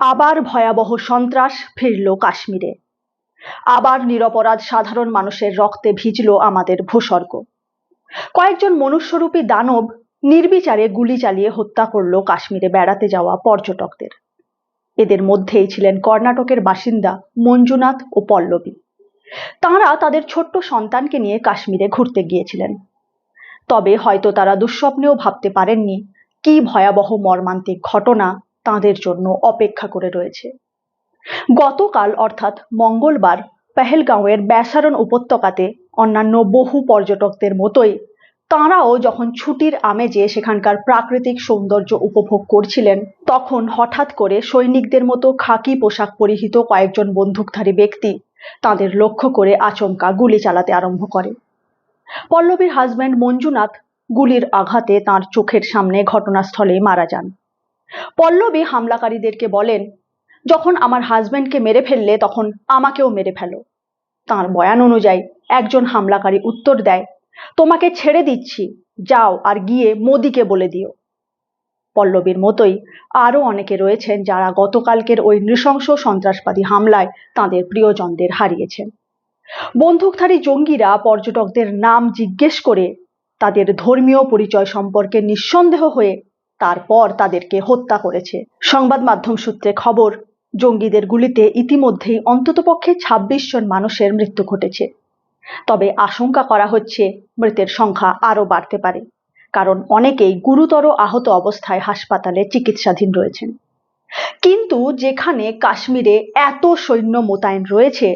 আবার ভয়াবহ সন্ত্রাস ফিরল কাশ্মীরে। আবার নিরপরাধ সাধারণ মানুষের রক্তে ভিজল আমাদের ভূস্বর্গ। কয়েকজন মনুষ্যরূপী দানব নির্বিচারে গুলি চালিয়ে হত্যা করল কাশ্মীরে বেড়াতে যাওয়া পর্যটকদের। এদের মধ্যেই ছিলেন কর্ণাটকের বাসিন্দা মঞ্জুনাথ ও পল্লবী। তাঁরা তাদের ছোট্ট সন্তানকে নিয়ে কাশ্মীরে ঘুরতে গিয়েছিলেন। তবে হয়তো তারা দুঃস্বপ্নেও ভাবতে পারেননি কি ভয়াবহ মর্মান্তিক ঘটনা তাদের জন্য অপেক্ষা করে রয়েছে। গতকাল অর্থাৎ মঙ্গলবার পেহেলগাঁওয়ের ব্যাসারণ উপত্যকাতে অন্যান্য বহু পর্যটকদের মতোই তাঁরাও যখন ছুটির আমেজে সেখানকার প্রাকৃতিক সৌন্দর্য উপভোগ করছিলেন, তখন হঠাৎ করে সৈনিকদের মতো খাকি পোশাক পরিহিত কয়েকজন বন্দুকধারী ব্যক্তি তাদের লক্ষ্য করে আচমকা গুলি চালাতে আরম্ভ করে। পল্লবীর হাজব্যান্ড মঞ্জুনাথ গুলির আঘাতে তার চোখের সামনে ঘটনাস্থলে মারা যান। পল্লবী হামলাকারীদেরকে বলেন, যখন আমার হাজব্যান্ডকে মেরে ফেললে তখন আমাকেও মেরে ফেলো। তার বয়ান অনুযায়ী একজন হামলাকারী উত্তর দেয়, তোমাকে ছেড়ে দিচ্ছি, যাও আর গিয়ে মোদিকে বলে দিও। পল্লবীর মতোই আরও অনেকে রয়েছেন যারা গতকালকের ওই নৃশংস সন্ত্রাসবাদী হামলায় তাদের প্রিয়জনদের হারিয়েছেন। বন্দুকধারী জঙ্গিরা পর্যটকদের নাম জিজ্ঞেস করে তাদের ধর্মীয় পরিচয় সম্পর্কে নিঃসন্দেহ হয়ে তারপর তাদেরকে হত্যা করেছে। সংবাদ মাধ্যম সূত্রে খবর, জঙ্গিদের গুলিতে ইতিমধ্যেই অন্ততপক্ষে ছাব্বিশ জন মানুষের মৃত্যু ঘটেছে। তবে আশঙ্কা করা হচ্ছে মৃতের সংখ্যা আরও বাড়তে পারে, কারণ অনেকেই গুরুতর আহত অবস্থায় হাসপাতালে চিকিৎসাধীন রয়েছেন। কিন্তু যেখানে কাশ্মীরে এত সৈন্য মোতায়েন রয়েছে,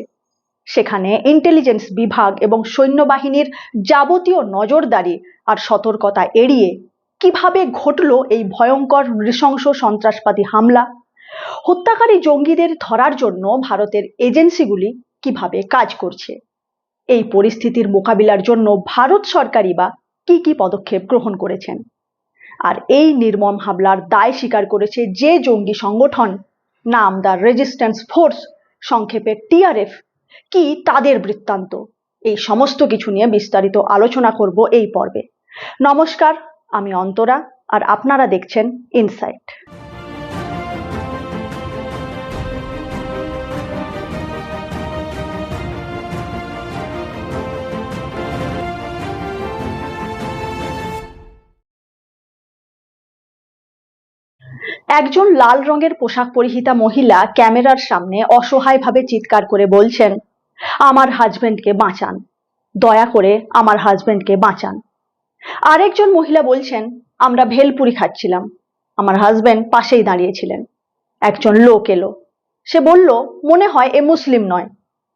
সেখানে ইন্টেলিজেন্স বিভাগ এবং সৈন্যবাহিনীর যাবতীয় নজরদারি আর সতর্কতা এড়িয়ে কীভাবে ঘটল এই ভয়ঙ্কর নৃশংস সন্ত্রাসবাদী হামলা? হত্যাকারী জঙ্গিদের ধরার জন্য ভারতের এজেন্সিগুলি কীভাবে কাজ করছে? এই পরিস্থিতির মোকাবিলার জন্য ভারত সরকারই বা কি কি পদক্ষেপ গ্রহণ করেছেন? আর এই নির্মম হামলার দায় স্বীকার করেছে যে জঙ্গি সংগঠন, নাম দ্য রেজিস্ট্যান্স ফোর্স, সংক্ষেপে টিআরএফ, কি তাদের বৃত্তান্ত? এই সমস্ত কিছু নিয়ে বিস্তারিত আলোচনা করব এই পর্বে। নমস্কার আমি অন্তরা, আর আপনারা দেখছেন ইনসাইট একজন লাল রঙের পোশাক পরিহিতা মহিলা ক্যামেরার সামনে অসহায়ভাবে চিৎকার করে বলছেন, আমার হাজবেন্ডকে বাঁচান। দয়া করে আমার হাজবেন্ডকে বাঁচান। আরেকজন মহিলা বলছেন, আমরা ভেলপুরি খাচ্ছিলাম। আমার হাজবেন্ড পাশেই দাঁড়িয়েছিলেন। একজন লোক এলো। সে বলল, মনে হয় এ মুসলিম নয়।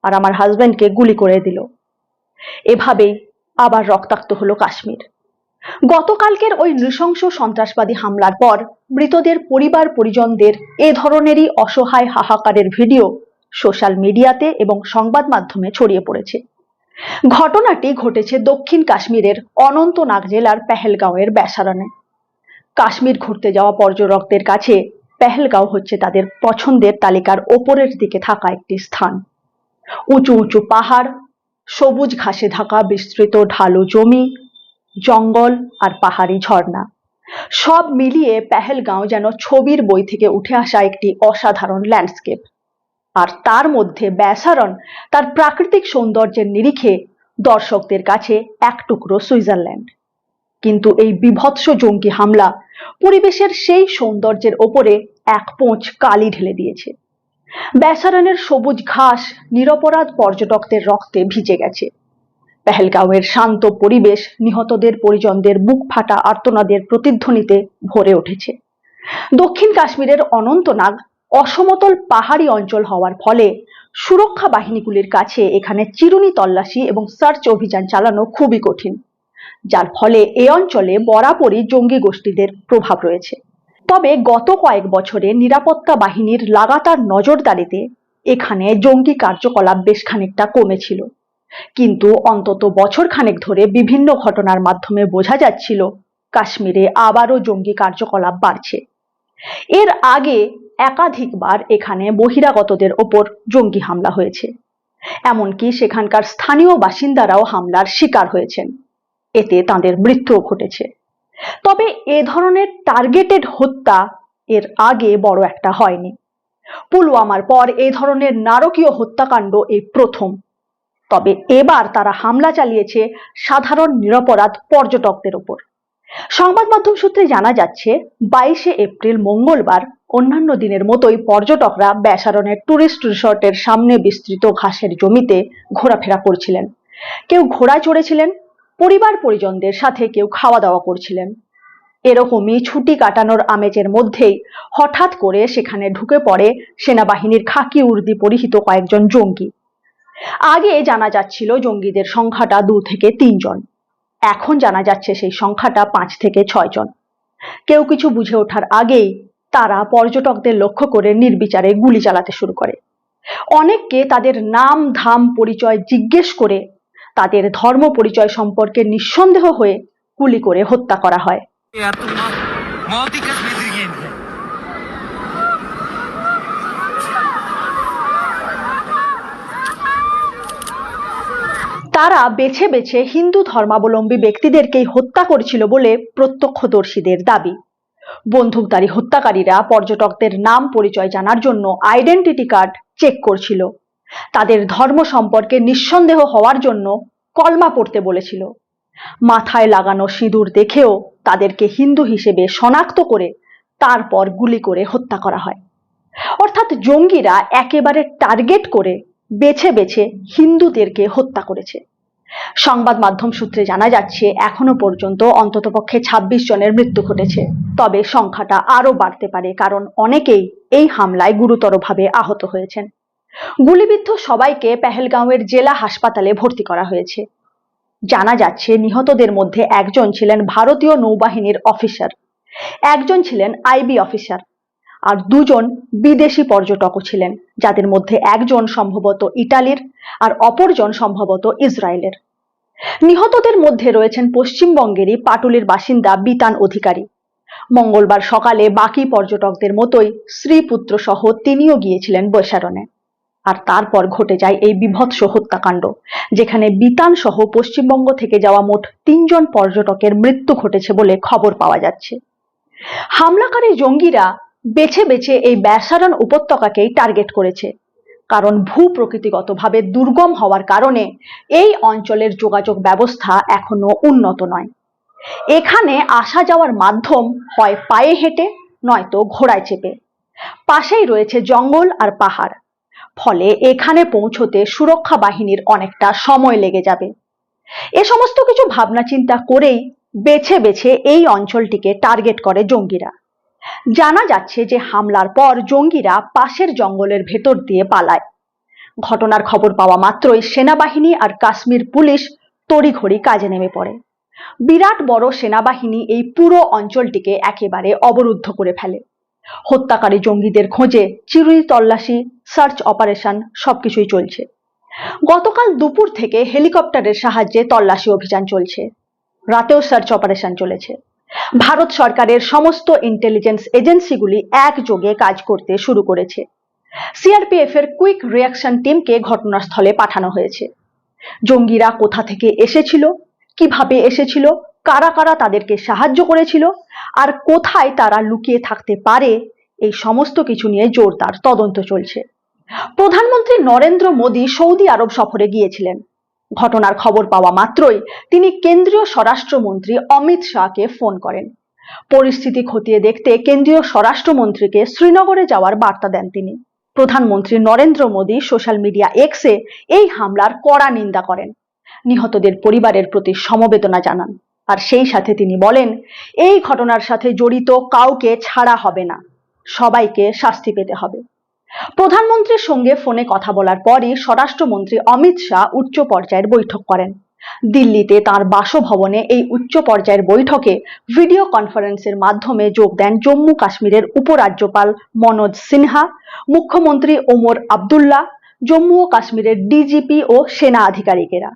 আর আমার হাজবেন্ডকে গুলি করে দিল। এভাবেই আবার রক্তাক্ত হলো কাশ্মীর। গতকালকের ওই নৃশংস সন্ত্রাসবাদী হামলার পর মৃতদের পরিবার পরিজনদের এ ধরনেরই অসহায় হাহাকারের ভিডিও সোশ্যাল মিডিয়াতে এবং সংবাদ মাধ্যমে ছড়িয়ে পড়েছে। ঘটনাটি ঘটেছে দক্ষিণ কাশ্মীরের অনন্তনাগ জেলার পেহেলগাঁওয়ের ব্যাসারণে। কাশ্মীর ঘুরতে যাওয়া পর্যটকদের কাছে পেহেলগাঁও হচ্ছে তাদের পছন্দের তালিকার ওপরের দিকে থাকা একটি স্থান। উঁচু উঁচু পাহাড়, সবুজ ঘাসে ঢাকা বিস্তৃত ঢালু জমি, জঙ্গল আর পাহাড়ি ঝর্ণা। সব মিলিয়ে পেহেলগাঁও যেন ছবির বই থেকে উঠে আসা একটি অসাধারণ ল্যান্ডস্কেপ আর তার মধ্যে ব্যাসারণ, তার প্রাকৃতিক সৌন্দর্যের নিরিখে দর্শকদের কাছে এক টুকরো সুইজারল্যান্ড। কিন্তু এই বিভৎস জঙ্গি হামলা পরিবেশের সেই সৌন্দর্যের ওপরে এক পোঁচ কালি ঢেলে দিয়েছে। ব্যাসারণের সবুজ ঘাস নিরপরাধ পর্যটকদের রক্তে ভিজে গেছে। পেহেলগাঁওয়ের শান্ত পরিবেশ নিহতদের পরিজনদের বুক ফাটা আর্তনাদের প্রতিধ্বনিতে ভরে উঠেছে। দক্ষিণ কাশ্মীরের অনন্তনাগ অসমতল পাহাড়ি অঞ্চল হওয়ার ফলে সুরক্ষা বাহিনীগুলির কাছে এখানে চিরুনি তল্লাশি এবং সার্চ অভিযান চালানো খুবই কঠিন, যার ফলে এ অঞ্চলে বরাবরই জঙ্গি গোষ্ঠীদের প্রভাব রয়েছে। তবে গত কয়েক বছরে নিরাপত্তা বাহিনীর লাগাতার নজরদারিতে এখানে জঙ্গি কার্যকলাপ বেশ খানিকটা কমেছিল। কিন্তু অন্তত বছর খানেক ধরে বিভিন্ন ঘটনার মাধ্যমে বোঝা যাচ্ছিল, কাশ্মীরে আবারও জঙ্গি কার্যকলাপ বাড়ছে। এর আগে একাধিকবার এখানে বহিরাগতদের ওপর জঙ্গি হামলা হয়েছে। এমনকি সেখানকার স্থানীয় বাসিন্দারাও হামলার শিকার হয়েছেন। এতে তাদের মৃত্যুও ঘটেছে। তবে এ ধরনের টার্গেটেড হত্যা এর আগে বড় একটা হয়নি। পুলওয়ামার পর এ ধরনের নারকীয় হত্যাকাণ্ড এই প্রথম। তবে এবার তারা হামলা চালিয়েছে সাধারণ নিরপরাধ পর্যটকদের ওপর। সংবাদ মাধ্যম সূত্রে জানা যাচ্ছে, বাইশে এপ্রিল মঙ্গলবার অন্যান্য দিনের মতোই পর্যটকরা ব্যাসারণের টুরিস্ট রিসর্টের সামনে বিস্তৃত ঘাসের জমিতে ঘোরাফেরা করছিলেন। কেউ ঘোড়ায় চড়েছিলেন, পরিবার পরিজনদের সাথে কেউ খাওয়া দাওয়া করছিলেন। এরকমই ছুটি কাটানোর আমেজের মধ্যেই হঠাৎ করে সেখানে ঢুকে পড়ে সেনাবাহিনীর খাকি উর্দি পরিহিত কয়েকজন জঙ্গি। আগে জানা যাচ্ছিল জঙ্গিদের সংখ্যাটা দু থেকে তিনজন। এখন জানা যাচ্ছে সেই সংখ্যাটা পাঁচ থেকে ছয় জন। কেউ কিছু বুঝে ওঠার আগেই তারা পর্যটকদের লক্ষ্য করে নির্বিচারে গুলি চালাতে শুরু করে। অনেককে তাদের নাম, ধাম, পরিচয় জিজ্ঞেস করে তাদের ধর্ম পরিচয় সম্পর্কে নিঃসন্দেহ হয়ে গুলি করে হত্যা করা হয়। তারা বেছে বেছে হিন্দু ধর্মাবলম্বী ব্যক্তিদেরকেই হত্যা করেছিল বলে প্রত্যক্ষদর্শীদের দাবি। বন্দুকধারী হত্যাকারীরা পর্যটকদের নাম পরিচয় জানার জন্য আইডেন্টিটি কার্ড চেক করছিল। তাদের ধর্ম সম্পর্কে নিঃসন্দেহ হওয়ার জন্য কলমা পড়তে বলেছিল। মাথায় লাগানো সিঁদুর দেখেও তাদেরকে হিন্দু হিসেবে শনাক্ত করে তারপর গুলি করে হত্যা করা হয়। অর্থাৎ জঙ্গিরা একেবারে টার্গেট করে বেছে বেছে হিন্দুদেরকে হত্যা করেছে। সংবাদ মাধ্যম সূত্রে জানা যাচ্ছে, এখনও পর্যন্ত অন্ততপক্ষে ২৬ জনের মৃত্যু ঘটেছে। তবে সংখ্যাটা আরও বাড়তে পারে কারণ অনেকেই এই হামলায় গুরুতরভাবে আহত হয়েছেন। গুলিবিদ্ধ সবাইকে পেহেলগাঁওয়ের জেলা হাসপাতালে ভর্তি করা হয়েছে। জানা যাচ্ছে, নিহতদের মধ্যে একজন ছিলেন ভারতীয় নৌবাহিনীর অফিসার। একজন ছিলেন আইবি অফিসার। আর দুজন বিদেশি পর্যটকও ছিলেন, যাদের মধ্যে একজন সম্ভবত ইটালির আর অপরজন সম্ভবত ইসরায়েলের। নিহতদের মধ্যে রয়েছেন পশ্চিমবঙ্গেরই পাটুলির বাসিন্দা বিতান অধিকারী। মঙ্গলবার সকালে বাকি পর্যটকদের মতোই স্ত্রীপুত্র সহ তিনিও গিয়েছিলেন বৈশারণে। আর তারপর ঘটে যায় এই বিভৎস হত্যাকাণ্ড, যেখানে বিতান সহ পশ্চিমবঙ্গ থেকে যাওয়া মোট তিনজন পর্যটকের মৃত্যু ঘটেছে বলে খবর পাওয়া যাচ্ছে। হামলাকারী জঙ্গিরা বেছে বেছে এই ব্যাসারণ উপত্যকাকেই টার্গেট করেছে। কারণ ভূ প্রকৃতিগতভাবে দুর্গম হওয়ার কারণে এই অঞ্চলের যোগাযোগ ব্যবস্থা এখনও উন্নত নয়। এখানে আসা যাওয়ার মাধ্যম হয় পায়ে হেঁটে, নয়তো ঘোড়ায় চেপে। পাশেই রয়েছে জঙ্গল আর পাহাড়। ফলে এখানে পৌঁছতে সুরক্ষা বাহিনীর অনেকটা সময় লেগে যাবে। এ সমস্ত কিছু ভাবনা চিন্তা করেই বেছে বেছে এই অঞ্চলটিকে টার্গেট করে জঙ্গিরা। জানা যাচ্ছে যে হামলার পর জঙ্গিরা পাশের জঙ্গলের ভেতর দিয়ে পালায়। ঘটনার খবর পাওয়া মাত্রই সেনাবাহিনী আর কাশ্মীর পুলিশ তড়িঘড়ি কাজে নেমে পড়ে। বিরাট বড় সেনাবাহিনী এই পুরো অঞ্চলটিকে একেবারে অবরুদ্ধ করে ফেলে। হত্যাকারী জঙ্গিদের খোঁজে চিরুই তল্লাশি, সার্চ অপারেশন, সবকিছুই চলছে। গতকাল দুপুর থেকে হেলিকপ্টারের সাহায্যে তল্লাশি অভিযান চলছে। রাতেও সার্চ অপারেশন চলেছে। ভারত সরকারের সমস্ত ইন্টেলিজেন্স এজেন্সিগুলি একযোগে কাজ করতে শুরু করেছে। সিআরপিএফ এর কুইক রিয়াকশন টিমকে ঘটনাস্থলে পাঠানো হয়েছে। জঙ্গিরা কোথা থেকে এসেছিল, কীভাবে এসেছিল, কারা কারা তাদেরকে সাহায্য করেছিল, আর কোথায় তারা লুকিয়ে থাকতে পারে, এই সমস্ত কিছু নিয়ে জোরদার তদন্ত চলছে। প্রধানমন্ত্রী নরেন্দ্র মোদী সৌদি আরব সফরে গিয়েছিলেন। ঘটনার খবর পাওয়া মাত্রই তিনি কেন্দ্রীয় স্বরাষ্ট্রমন্ত্রী অমিত শাহকে ফোন করেন। পরিস্থিতি খতিয়ে দেখতে কেন্দ্রীয় স্বরাষ্ট্রমন্ত্রীকে শ্রীনগরে যাওয়ার বার্তা দেন তিনি। প্রধানমন্ত্রী নরেন্দ্র মোদী সোশ্যাল মিডিয়া এক্সে এই হামলার কড়া নিন্দা করেন। নিহতদের পরিবারের প্রতি সমবেদনা জানান। আর সেই সাথে তিনি বলেন, এই ঘটনার সাথে জড়িত কাউকে ছাড়া হবে না। সবাইকে শাস্তি পেতে হবে। প্রধানমন্ত্রীর সঙ্গে ফোনে কথা বলার পরই স্বরাষ্ট্রমন্ত্রী অমিত শাহ উচ্চ পর্যায়ের বৈঠক করেন। দিল্লিতে তার বাসভবনে এই উচ্চ পর্যায়ের বৈঠকে ভিডিও কনফারেন্সের মাধ্যমে যোগ দেন জম্মু কাশ্মীরের উপরাজ্যপাল মনোজ সিনহা, মুখ্যমন্ত্রী ওমর আবদুল্লাহ, জম্মু ও কাশ্মীরের ডিজিপি ও সেনা আধিকারিকেরা।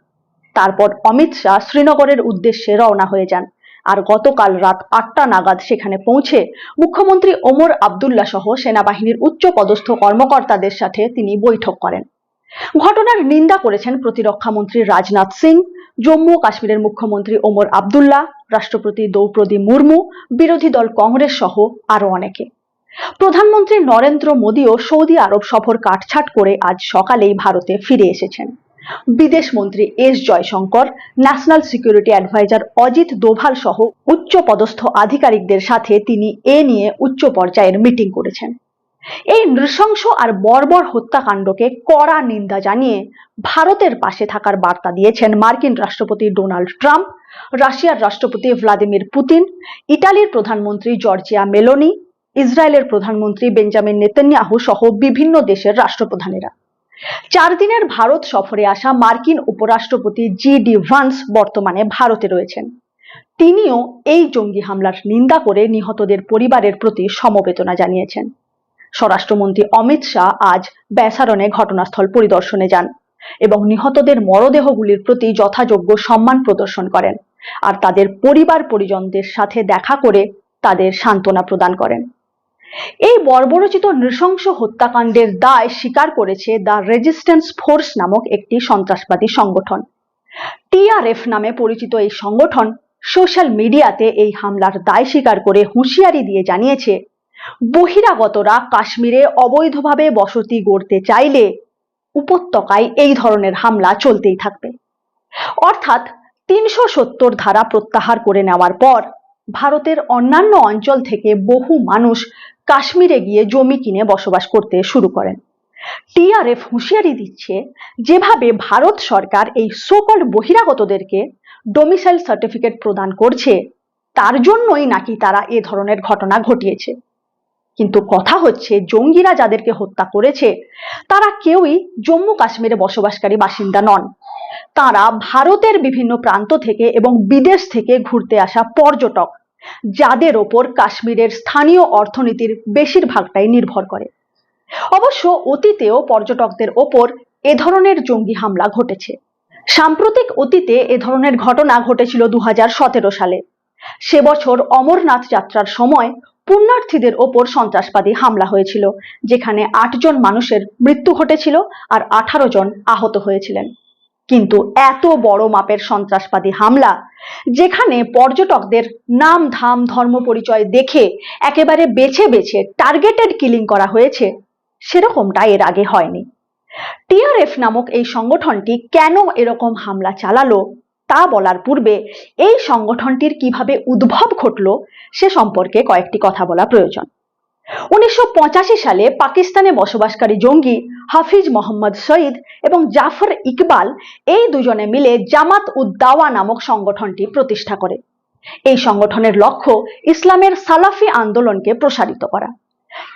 তারপর অমিত শাহ শ্রীনগরের উদ্দেশ্যে রওনা হয়ে যান। আর গতকাল রাত আটটা নাগাদ সেখানে পৌঁছে মুখ্যমন্ত্রী ওমর আবদুল্লাহ সহ সেনাবাহিনীর উচ্চ পদস্থ কর্মকর্তাদের সাথে তিনি বৈঠক করেন। ঘটনার নিন্দা করেছেন প্রতিরক্ষা মন্ত্রী রাজনাথ সিং, জম্মু কাশ্মীরের মুখ্যমন্ত্রী ওমর আবদুল্লাহ, রাষ্ট্রপতি দ্রৌপদী মুর্মু, বিরোধী দল কংগ্রেস সহ আরও অনেকে। প্রধানমন্ত্রী নরেন্দ্র মোদীও সৌদি আরব সফর কাটছাট করে আজ সকালেই ভারতে ফিরে এসেছেন। বিদেশ মন্ত্রী S Jaishankar national security adviser Ajit Doval সহ উচ্চ পদস্থ আধিকারিকদের সাথে তিনি এ নিয়ে উচ্চ পর্যায়ের মিটিং করেছেন। এই নৃশংস আর বর্বর হত্যাকাণ্ডকে কড়া নিন্দা জানিয়ে ভারতের পাশে থাকার বার্তা দিয়েছেন মার্কিন রাষ্ট্রপতি ডোনাল্ড ট্রাম্প, রাশিয়ার রাষ্ট্রপতি ভ্লাদিমির পুতিন, ইটালির প্রধানমন্ত্রী জর্জিয়া মেলোনি, ইসরায়েলের প্রধানমন্ত্রী বেঞ্জামিন নেতানিয়াহু সহ বিভিন্ন দেশের রাষ্ট্রপ্রধানেরা। চার দিনের ভারত সফরে আসা মার্কিন উপরাষ্ট্রপতি জি ডি ভান্স বর্তমানে ভারতে রয়েছেন। তিনিও এই জঙ্গি হামলার নিন্দা করে নিহতদের পরিবারের প্রতি সমবেদনা জানিয়েছেন। স্বরাষ্ট্রমন্ত্রী অমিত শাহ আজ ব্যাসারণে ঘটনাস্থল পরিদর্শনে যান এবং নিহতদের মরদেহগুলির প্রতি যথাযোগ্য সম্মান প্রদর্শন করেন আর তাদের পরিবার পরিজনদের সাথে দেখা করে তাদের সান্ত্বনা প্রদান করেন। এই বর্বরচিত নৃশংস হত্যাকাণ্ডের দায় স্বীকার করেছে দ্য রেজিস্ট্যান্স ফোর্স নামক একটি সন্ত্রাসবাদী সংগঠন। টিআরএফ নামে পরিচিত এই সংগঠন সোশ্যাল মিডিয়াতে এই হামলার দায় স্বীকার করে হুঁশিয়ারি দিয়ে জানিয়েছে, বহিরাগতরা কাশ্মীরে অবৈধভাবে বসতি গড়তে চাইলে উপত্যকায় এই ধরনের হামলা চলতেই থাকবে। অর্থাৎ তিনশো সত্তর ধারা প্রত্যাহার করে নেওয়ার পর ভারতের অন্যান্য অঞ্চল থেকে বহু মানুষ কাশ্মীরে গিয়ে জমি কিনে বসবাস করতে শুরু করেন। টিআরএফ হুঁশিয়ারি দিচ্ছে, যেভাবে ভারত সরকার এই সোকল বহিরাগতদেরকে ডোমিসাইল সার্টিফিকেট প্রদান করছে, তার জন্যই নাকি তারা এ ধরনের ঘটনা ঘটিয়েছে। কিন্তু কথা হচ্ছে, জঙ্গিরা যাদেরকে হত্যা করেছে, তারা কেউই জম্মু কাশ্মীরে বসবাসকারী বাসিন্দা নন। তারা ভারতের বিভিন্ন প্রান্ত থেকে এবং বিদেশ থেকে ঘুরতে আসা পর্যটক। যাদের ওপর কাশ্মীরের স্থানীয় অর্থনীতির বেশিরভাগটাই নির্ভর করে। অবশ্য অতীতেও পর্যটকদের ওপর এ ধরনের জঙ্গি হামলা ঘটেছে। সাম্প্রতিক অতীতে এ ধরনের ঘটনা ঘটেছিল দু হাজার সতেরো সালে। সে বছর অমরনাথ যাত্রার সময় পুণ্যার্থীদের ওপর সন্ত্রাসবাদী হামলা হয়েছিল, যেখানে আটজন মানুষের মৃত্যু ঘটেছিল আর আঠারো জন আহত হয়েছিলেন। কিন্তু এত বড় মাপের সন্ত্রাসবাদী হামলা, যেখানে পর্যটকদের নাম ধাম ধর্ম পরিচয় দেখে একেবারে বেছে বেছে টার্গেটেড কিলিং করা হয়েছে, সেরকমটা এর আগে হয়নি। টিআরএফ নামক এই সংগঠনটি কেন এরকম হামলা চালালো, তা বলার পূর্বে এই সংগঠনটির কীভাবে উদ্ভব ঘটল, সে সম্পর্কে কয়েকটি কথা বলা প্রয়োজন। উনিশশো পঁচাশি সালে পাকিস্তানে বসবাসকারী জঙ্গি হাফিজ মোহাম্মদ সঈদ এবং জাফর ইকবাল এই দুজনে মিলে জামাত উদ্দাওয়া নামক সংগঠনটি প্রতিষ্ঠা করে। এই সংগঠনের লক্ষ্য ইসলামের সালাফি আন্দোলনকে প্রসারিত করা।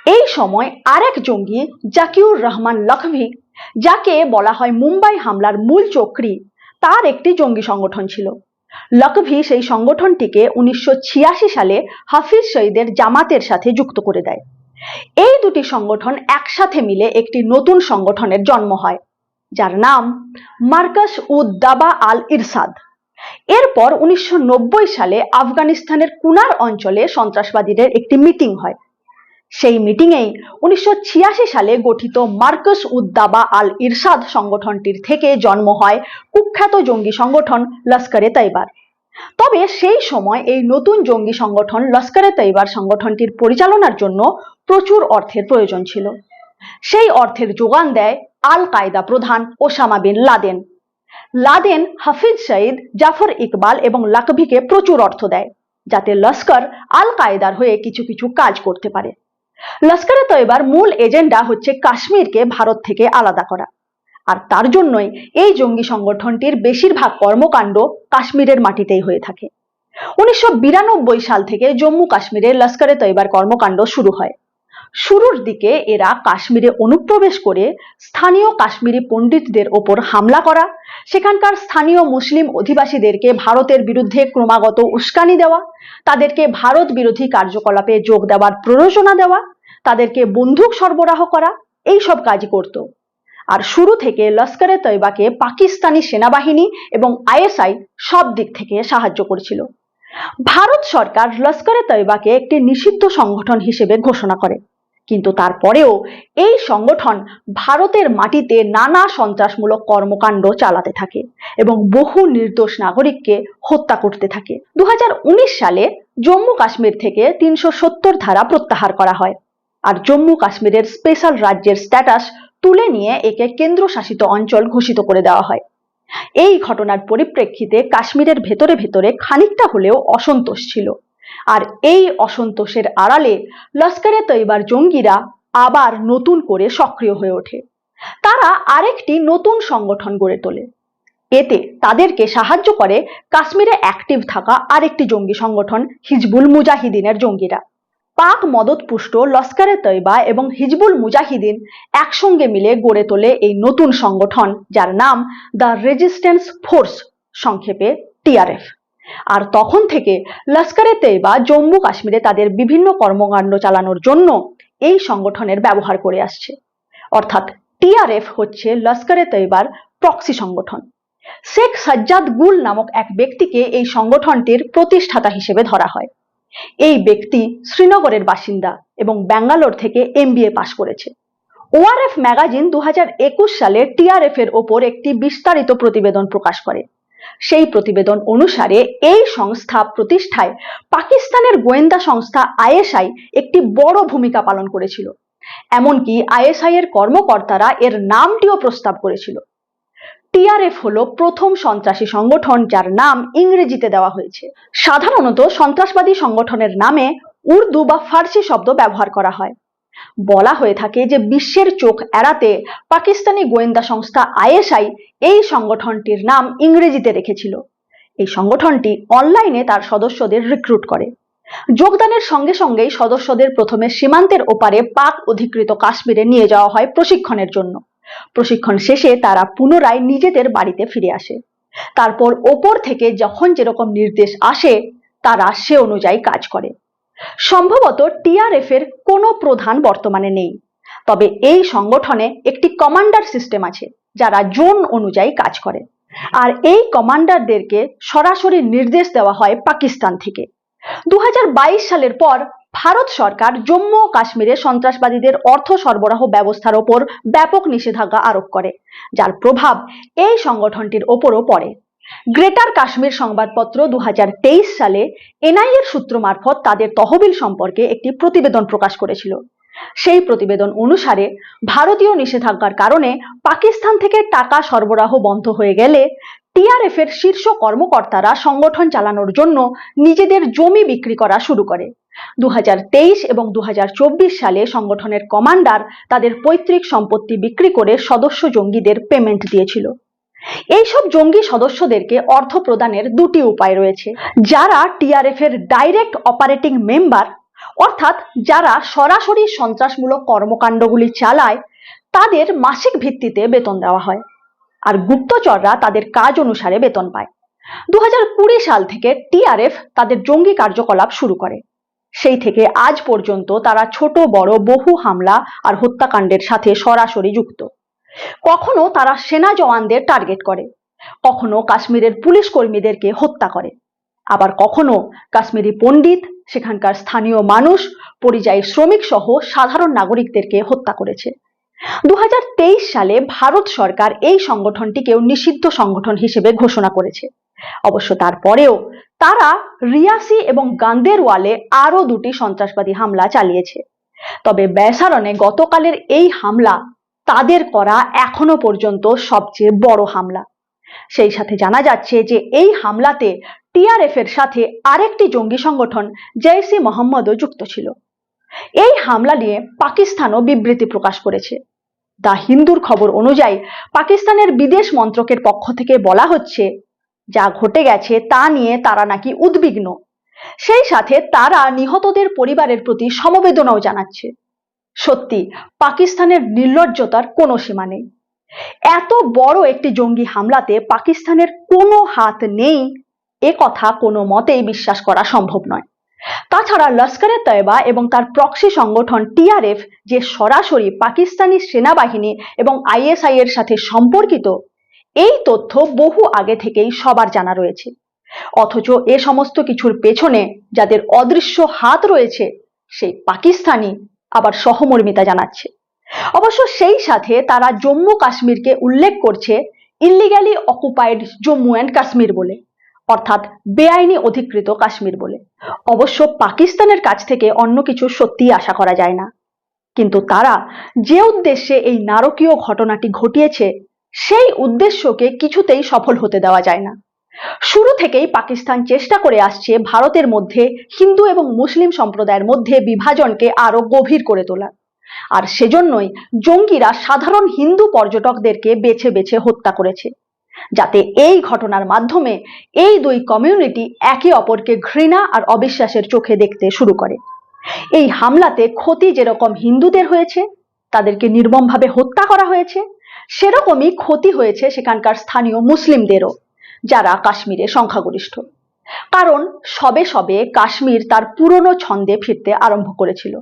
এই সময় আরেক জঙ্গি জাকিউর রহমান লখভি, যাকে বলা হয় মুম্বাই হামলার মূল চক্রী, তার একটি জঙ্গি সংগঠন ছিল। লকভি সেই সংগঠনটিকে উনিশশো ছিয়াশি সালে হাফিজ সঈদের জামাতের সাথে যুক্ত করে দেয়। এই দুটি সংগঠন একসাথে মিলে একটি নতুন সংগঠনের জন্ম হয়, যার নাম মার্কাস উদ দাবা আল ইরসাদ। এরপর উনিশশো সালে আফগানিস্তানের কুনার অঞ্চলে সন্ত্রাসবাদীদের একটি মিটিং হয়। সেই মিটিংয়েই উনিশশো সালে গঠিত মার্কাস উদ্দাবা আল ইরশাদ সংগঠনটির থেকে জন্ম হয় কুখ্যাত জঙ্গি সংগঠন লস্করে তাইবার তবে সেই সময় এই নতুন জঙ্গি সংগঠন লস্করে তাইবার সংগঠনটির পরিচালনার জন্য প্রচুর অর্থের প্রয়োজন ছিল। সেই অর্থের যোগান দেয় আল কায়দা প্রধান Osama bin Laden. Laden Hafiz Saeed, Zafar Iqbal এবং লাকভিকে প্রচুর অর্থ দেয়, যাতে লস্কর আল কায়দার হয়ে কিছু কিছু কাজ করতে পারে। লস্করে তৈবার মূল এজেন্ডা হচ্ছে কাশ্মীরকে ভারত থেকে আলাদা করা। আর তার জন্যই এই জঙ্গি সংগঠনটির বেশিরভাগ কর্মকাণ্ড কাশ্মীরের মাটিতেই হয়ে থাকে। উনিশশো বিরানব্বই সাল থেকে জম্মু কাশ্মীরে লস্করে তৈবার কর্মকাণ্ড শুরু হয়। শুরুর দিকে এরা কাশ্মীরে অনুপ্রবেশ করে স্থানীয় কাশ্মীরি পণ্ডিতদের ওপর হামলা করা, সেখানকার স্থানীয় মুসলিম অধিবাসীদেরকে ভারতের বিরুদ্ধে ক্রমাগত উস্কানি দেওয়া, তাদেরকে ভারত বিরোধী কার্যকলাপে যোগ দেওয়ার প্ররোচনা দেওয়া, তাদেরকে বন্দুক সরবরাহ করা এই সব কাজই করত। আর শুরু থেকে লস্করে তৈবাকে পাকিস্তানি সেনাবাহিনী এবং আইএসআই সব দিক থেকে সাহায্য করেছিল। ভারত সরকার লস্করে তৈবাকে একটি নিষিদ্ধ সংগঠন হিসেবে ঘোষণা করে। কিন্তু তারপরেও এই সংগঠন ভারতের মাটিতে নানা সন্ত্রাসমূলক কর্মকাণ্ড চালাতে থাকে এবং বহু নির্দোষ নাগরিককে হত্যা করতে থাকে। দু হাজার উনিশ সালে জম্মু কাশ্মীর থেকে তিনশো সত্তর ধারা প্রত্যাহার করা হয় আর জম্মু কাশ্মীরের স্পেশাল রাজ্যের স্ট্যাটাস তুলে নিয়ে একে কেন্দ্রশাসিত অঞ্চল ঘোষিত করে দেওয়া হয়। এই ঘটনার পরিপ্রেক্ষিতে কাশ্মীরের ভেতরে ভেতরে খানিকটা হলেও অসন্তোষ ছিল। আর এই অসন্তোষের আড়ালে লস্করে তৈবার জঙ্গিরা আবার নতুন করে সক্রিয় হয়ে ওঠে। তারা আরেকটি নতুন সংগঠন গড়ে তোলে। এতে তাদেরকে সাহায্য করে কাশ্মীরে অ্যাক্টিভ থাকা আরেকটি জঙ্গি সংগঠন হিজবুল মুজাহিদিনের জঙ্গিরা। পাক মদতপুষ্ট লস্করে তৈবা এবং হিজবুল মুজাহিদিন একসঙ্গে মিলে গড়ে তোলে এই নতুন সংগঠন, যার নাম দ্য রেজিস্ট্যান্স ফোর্স, সংক্ষেপে টিআরএফ আর তখন থেকে লস্করে তৈবা জম্মু কাশ্মীরে তাদের বিভিন্ন কর্মকাণ্ড চালানোর জন্য এই সংগঠনের ব্যবহার করে আসছে। অর্থাৎ টিআরএফ হচ্ছে লস্করে তৈবার প্রক্সি সংগঠন। শেখ সাজ্জাদ গুল নামক এক ব্যক্তিকে এই সংগঠনটির প্রতিষ্ঠাতা হিসেবে ধরা হয়। এই ব্যক্তি শ্রীনগরের বাসিন্দা এবং ব্যাঙ্গালোর থেকে এমবিএ পাশ করেছে। ওআরএফ ম্যাগাজিন দু হাজার একুশ সালে টিআরএফ এর ওপর একটি বিস্তারিত প্রতিবেদন প্রকাশ করে। সেই প্রতিবেদন অনুসারে এই সংস্থা প্রতিষ্ঠায় পাকিস্তানের গোয়েন্দা সংস্থা আইএসআই একটি বড় ভূমিকা পালন করেছিল। এমনকি আইএসআই এর কর্মকর্তারা এর নামটিও প্রস্তাব করেছিল। টিআরএফ হলো প্রথম সন্ত্রাসী সংগঠন যার নাম ইংরেজিতে দেওয়া হয়েছে। সাধারণত সন্ত্রাসবাদী সংগঠনের নামে উর্দু বা ফার্সি শব্দ ব্যবহার করা হয়। বলা হয়ে থাকে যে বিশ্বের চোখ এড়াতে পাকিস্তানি গোয়েন্দা সংস্থা আইএসআই এই সংগঠনটির নাম ইংরেজিতে রেখেছিল। এই সংগঠনটি অনলাইনে তার সদস্যদের রিক্রুট করে। যোগদানের সঙ্গে সঙ্গেই সদস্যদের প্রথমে সীমান্তের ওপারে পাক অধিকৃত কাশ্মীরে নিয়ে যাওয়া হয় প্রশিক্ষণের জন্য। প্রশিক্ষণ শেষে তারা পুনরায় নিজেদের বাড়িতে ফিরে আসে। তারপর ওপর থেকে যখন যেরকম নির্দেশ আসে, তারা সে অনুযায়ী কাজ করে। সম্ভবত টিআরএফ এর কোনো প্রধান বর্তমানে নেই। তবে এই সংগঠনে একটি কমান্ডার সিস্টেম আছে, যারা জোন অনুযায়ী কাজ করে। আর এই কমান্ডারদেরকে সরাসরি নির্দেশ দেওয়া হয় পাকিস্তান থেকে। দু হাজার বাইশ সালের পর ভারত সরকার জম্মু ও কাশ্মীরে সন্ত্রাসবাদীদের অর্থ সরবরাহ ব্যবস্থার ওপর ব্যাপক নিষেধাজ্ঞা আরোপ করে, যার প্রভাব এই সংগঠনটির ওপরও পড়ে। গ্রেটার কাশ্মীর সংবাদপত্র দু হাজার তেইশ সালে এনআইএর সূত্র মারফত তাদের তহবিল সম্পর্কে একটি প্রতিবেদন প্রকাশ করেছিল। সেই প্রতিবেদন অনুসারে ভারতীয় নিষেধাজ্ঞার কারণে পাকিস্তান থেকে টাকা সরবরাহ বন্ধ হয়ে গেলে টিআরএফ এর শীর্ষ কর্মকর্তারা সংগঠন চালানোর জন্য নিজেদের জমি বিক্রি করা শুরু করে। দু হাজার তেইশ এবং দু হাজার চব্বিশ সালে সংগঠনের কমান্ডার তাদের পৈতৃক সম্পত্তি বিক্রি করে সদস্য জঙ্গিদের পেমেন্ট দিয়েছিল। এইসব জঙ্গি সদস্যদেরকে অর্থ প্রদানের দুটি উপায় রয়েছে। যারা টিআরএফ এর ডাইরেক্ট অপারেটিং মেম্বার অর্থাৎ যারা সরাসরি সন্ত্রাসমূলক কর্মকাণ্ডগুলি চালায়, তাদের মাসিক ভিত্তিতে বেতন দেওয়া হয়। আর গুপ্তচররা তাদের কাজ অনুসারে বেতন পায়। দু হাজার কুড়ি সাল থেকে টিআরএফ তাদের জঙ্গি কার্যকলাপ শুরু করে। সেই থেকে আজ পর্যন্ত তারা ছোট, বড়, বহু হামলা আর হত্যাকাণ্ডের সাথে সরাসরি যুক্ত। কখনো তারা সেনা জওয়ানদের টার্গেট করে, কখনো কাশ্মীরের পুলিশ কর্মীদেরকে হত্যা করে। আবার কখনো কাশ্মীরি পণ্ডিত, সেখানকার স্থানীয় মানুষ, পরিযায়ী শ্রমিক সহ সাধারণ নাগরিকদেরকে হত্যা করেছে। দু সালে ভারত সরকার এই সংগঠনটিকেও নিষিদ্ধ সংগঠন হিসেবে ঘোষণা করেছে। অবশ্য তারপরেও তারা রিয়াসি এবং গান্দেরওয়ালে আরও দুটি সন্ত্রাসবাদী হামলা চালিয়েছে। তবে বেসারনে গতকালের এই হামলা তাদের করা এখনও পর্যন্ত সবচেয়ে বড় হামলা। সেই সাথে জানা যাচ্ছে যে এই হামলাতে টিআরএফ এর সাথে আরেকটি জঙ্গি সংগঠন জৈসি মোহাম্মদও যুক্ত ছিল। এই হামলা নিয়ে পাকিস্তানও বিবৃতি প্রকাশ করেছে। দা হিন্দুর খবর অনুযায়ী পাকিস্তানের বিদেশ মন্ত্রকের পক্ষ থেকে বলা হচ্ছে, যা ঘটে গেছে তা নিয়ে তারা নাকি উদ্বিগ্ন। সেই সাথে তারা নিহতদের পরিবারের প্রতি সমবেদনাও জানাচ্ছে। সত্যি, পাকিস্তানের নির্লজ্জতার কোনো সীমা নেই। এত বড় একটি জঙ্গি হামলাতে পাকিস্তানের কোনো হাত নেই, এ কথা কোনো মতেই বিশ্বাস করা সম্ভব নয়। তাছাড়া লস্করে তয়বা এবং তার প্রক্সি সংগঠন টিআরএফ যে সরাসরি পাকিস্তানি সেনাবাহিনী এবং আইএসআই এর সাথে সম্পর্কিত, এই তথ্য বহু আগে থেকেই সবার জানা রয়েছে। অথচ এ সমস্ত কিছুর পেছনে যাদের অদৃশ্য হাত রয়েছে, সেই পাকিস্তানি আবার সহমর্মিতা জানাচ্ছে। অবশ্য সেই সাথে তারা জম্মু কাশ্মীরকে উল্লেখ করছে illegally occupied Jammu and Kashmir বলে, অর্থাৎ বেআইনি অধিকৃত কাশ্মীর বলে। অবশ্য পাকিস্তানের কাছ থেকে অন্য কিছু সত্যিই আশা করা যায় না। কিন্তু তারা যে উদ্দেশ্যে এই নারকীয় ঘটনাটি ঘটিয়েছে, সেই উদ্দেশ্যকে কিছুতেই সফল হতে দেওয়া যায় না। শুরু থেকেই পাকিস্তান চেষ্টা করে আসছে ভারতের মধ্যে হিন্দু এবং মুসলিম সম্প্রদায়ের মধ্যে বিভাজনকে আরও গভীর করে তোলা। আর সেজন্যই জঙ্গিরা সাধারণ হিন্দু পর্যটকদেরকে বেছে বেছে হত্যা করেছে। যাতে এই ঘটনার মাধ্যমে এই দুই কমিউনিটি একে অপরকে ঘৃণা আর অবিশ্বাসের চোখে দেখতে শুরু করে। এই হামলাতে ক্ষতি যেরকম হিন্দুদের হয়েছে, তাদেরকে নির্মমভাবে হত্যা করা হয়েছে, সেরকমই ক্ষতি হয়েছে সেখানকার স্থানীয় মুসলিমদেরও। যারা কাশ্মীরে সংখ্যাগরিষ্ঠ। কারণ সবে সবে কাশ্মীর তার পুরনো ছন্দে ফিরতে আরম্ভ করেছিল।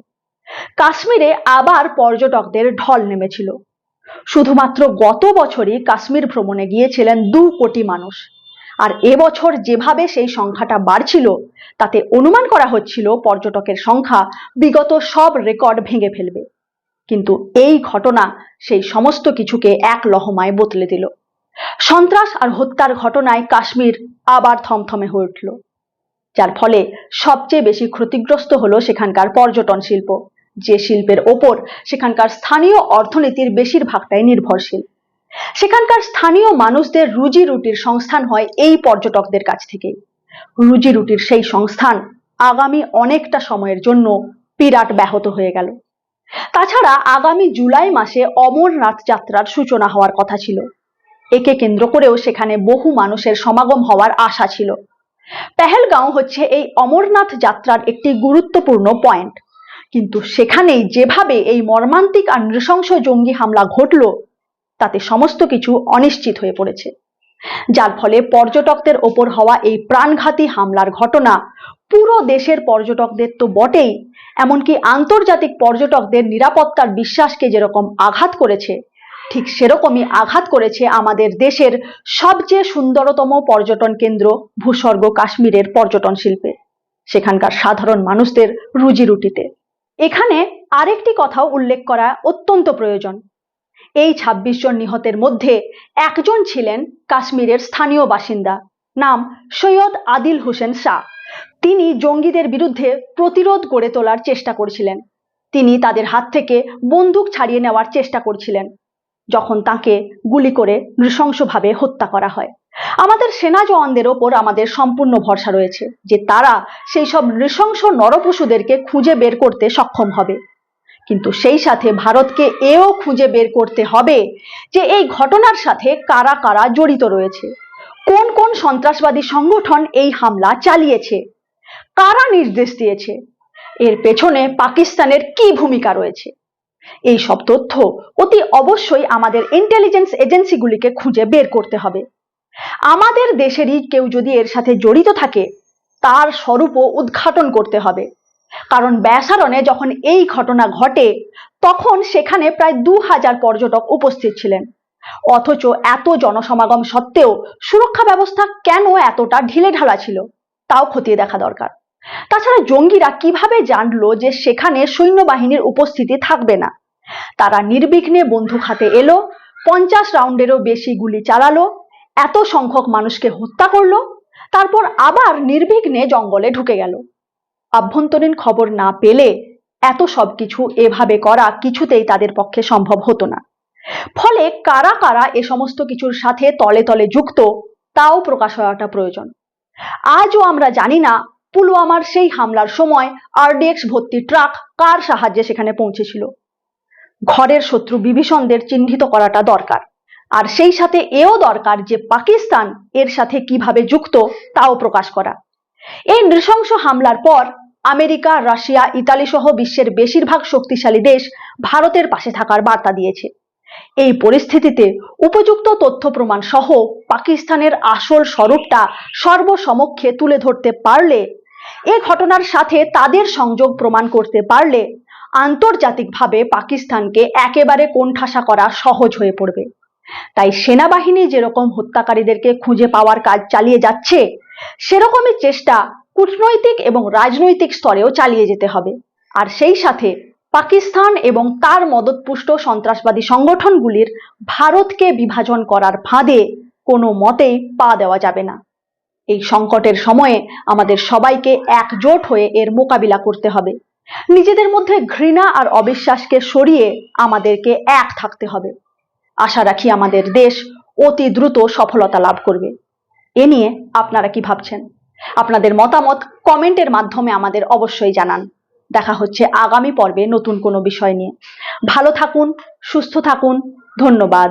কাশ্মীরে আবার পর্যটকদের ঢল নেমেছিল। শুধুমাত্র গত বছরই কাশ্মীর ভ্রমণে গিয়েছিলেন দু কোটি মানুষ। আর এবছর যেভাবে সেই সংখ্যাটা বাড়ছিল, তাতে অনুমান করা হচ্ছিল পর্যটকের সংখ্যা বিগত সব রেকর্ড ভেঙে ফেলবে। কিন্তু এই ঘটনা সেই সমস্ত কিছুকে এক লহমায় বদলে দিল। সন্ত্রাস আর হত্যার ঘটনায় কাশ্মীর আবার থমথমে হয়ে উঠল। যার ফলে সবচেয়ে বেশি ক্ষতিগ্রস্ত হলো সেখানকার পর্যটন শিল্প। যে শিল্পের ওপর সেখানকার স্থানীয় অর্থনীতির বেশিরভাগটাই নির্ভরশীল। সেখানকার স্থানীয় মানুষদের রুজি রুটির সংস্থান হয় এই পর্যটকদের কাছ থেকেই। রুজি রুটির সেই সংস্থান আগামী অনেকটা সময়ের জন্য বিরাট ব্যাহত হয়ে গেল। তাছাড়া আগামী জুলাই মাসে অমরনাথ যাত্রার সূচনা হওয়ার কথা ছিল। একে কেন্দ্র করেও সেখানে বহু মানুষের সমাগম হওয়ার আশা ছিল। পেহেলগাঁও হচ্ছে এই অমরনাথ যাত্রার একটি গুরুত্বপূর্ণ পয়েন্ট। কিন্তু সেখানেই যেভাবে এই মর্মান্তিক আর নৃশংস জঙ্গি হামলা ঘটল, তাতে সমস্ত কিছু অনিশ্চিত হয়ে পড়েছে। যার ফলে পর্যটকদের ওপর হওয়া এই প্রাণঘাতী হামলার ঘটনা পুরো দেশের পর্যটকদের তো বটেই, এমনকি আন্তর্জাতিক পর্যটকদের নিরাপত্তার বিশ্বাসকে যেরকম আঘাত করেছে ঠিক সেরকমই আঘাত করেছে আমাদের দেশের সবচেয়ে সুন্দরতম পর্যটন কেন্দ্র ভূস্বর্গ কাশ্মীরের পর্যটন শিল্পে, সেখানকার সাধারণ মানুষদের রুজি রুটিতে। এখানে আরেকটি কথাও উল্লেখ করা অত্যন্ত প্রয়োজন। এই ২৬ জন নিহতের মধ্যে একজন ছিলেন কাশ্মীরের স্থানীয় বাসিন্দা, নাম সৈয়দ আদিল হোসেন শাহ। তিনি জঙ্গিদের বিরুদ্ধে প্রতিরোধ গড়ে তোলার চেষ্টা করছিলেন। তিনি তাদের হাত থেকে বন্দুক ছাড়িয়ে নেওয়ার চেষ্টা করছিলেন। যখন তাকে গুলি করে নৃশংসভাবে হত্যা করা হয়। আমাদের সেনা জওয়ানদের ওপর আমাদের সম্পূর্ণ ভরসা রয়েছে যে তারা সেই সব নৃশংস নরপশুদেরকে খুঁজে বের করতে সক্ষম হবে। কিন্তু সেই সাথে ভারতকে এও খুঁজে বের করতে হবে যে এই ঘটনার সাথে কারা কারা জড়িত রয়েছে। কোন কোন সন্ত্রাসবাদী সংগঠন এই হামলা চালিয়েছে? কারা নির্দেশ দিয়েছে? এর পেছনে পাকিস্তানের কি ভূমিকা রয়েছে? এই সব তথ্য অতি অবশ্যই আমাদের ইন্টেলিজেন্স এজেন্সিগুলিকে খুঁজে বের করতে হবে। আমাদের দেশেরই কেউ যদি এর সাথে জড়িত থাকে, তার স্বরূপও উদ্ঘাটন করতে হবে। কারণ ব্যাসারণে যখন এই ঘটনা ঘটে, তখন সেখানে প্রায় দু হাজার পর্যটক উপস্থিত ছিলেন। অথচ এত জনসমাগম সত্ত্বেও সুরক্ষা ব্যবস্থা কেন এতটা ঢিলে ঢালা ছিল, তাও খতিয়ে দেখা দরকার। তাছাড়া জঙ্গিরা কীভাবে জানলো যে সেখানে সৈন্যবাহিনীর উপস্থিতি থাকবে না? তারা নির্বিঘ্নে বন্দুক হাতে এলো, পঞ্চাশ রাউন্ডেরও বেশি গুলি চালালো, এত সংখ্যক মানুষকে হত্যা করল, তারপর আবার নির্বিঘ্নে জঙ্গলে ঢুকে গেল। আভ্যন্তরীণ খবর না পেলে এত সবকিছু এভাবে করা কিছুতেই তাদের পক্ষে সম্ভব হতো না। ফলে কারা কারা এ সমস্ত কিছুর সাথে তলে তলে যুক্ত, তাও প্রকাশ হওয়াটা প্রয়োজন। আজও আমরা জানি না পুলওয়ামার সেই হামলার সময় আরডিএক্স ভর্তি ট্রাক কার সাহায্যে সেখানে পৌঁছেছিল? ঘরের শত্রু বিভীষণদের চিহ্নিত করাটা দরকার। আর সেই সাথে এও দরকার যে পাকিস্তান এর সাথে কীভাবে যুক্ত তাও প্রকাশ করা। এই নৃশংস হামলার পর আমেরিকা, রাশিয়া ইতালি সহ বিশ্বের বেশিরভাগ শক্তিশালী দেশ ভারতের পাশে থাকার বার্তা দিয়েছে। এই পরিস্থিতিতে উপযুক্ত তথ্য প্রমাণ সহ পাকিস্তানের আসল স্বরূপটা সর্বসমক্ষে তুলে ধরতে পারলে, এ ঘটনার সাথে তাদের সংযোগ প্রমাণ করতে পারলে, আন্তর্জাতিকভাবে পাকিস্তানকে একেবারে কোণঠাসা করা সহজ হয়ে পড়বে। তাই সেনাবাহিনী যেরকম হত্যাকারীদেরকে খুঁজে পাওয়ার কাজ চালিয়ে যাচ্ছে, সেরকমই চেষ্টা কূটনৈতিক এবং রাজনৈতিক স্তরেও চালিয়ে যেতে হবে। আর সেই সাথে পাকিস্তান এবং তার মদতপুষ্ট সন্ত্রাসবাদী সংগঠনগুলির ভারতকে বিভাজন করার ফাঁদে কোনো মতেই পা দেওয়া যাবে না। এই সংকটের সময়ে আমাদের সবাইকে একজোট হয়ে এর মোকাবিলা করতে হবে। নিজেদের মধ্যে ঘৃণা আর অবিশ্বাসকে সরিয়ে আমাদেরকে এক থাকতে হবে। আশা রাখি আমাদের দেশ অতি দ্রুত সফলতা লাভ করবে। এ নিয়ে আপনারা কি ভাবছেন? আপনাদের মতামত কমেন্টের মাধ্যমে আমাদের অবশ্যই জানান। দেখা হচ্ছে আগামী পর্বে নতুন কোনো বিষয় নিয়ে। ভালো থাকুন সুস্থ থাকুন ধন্যবাদ।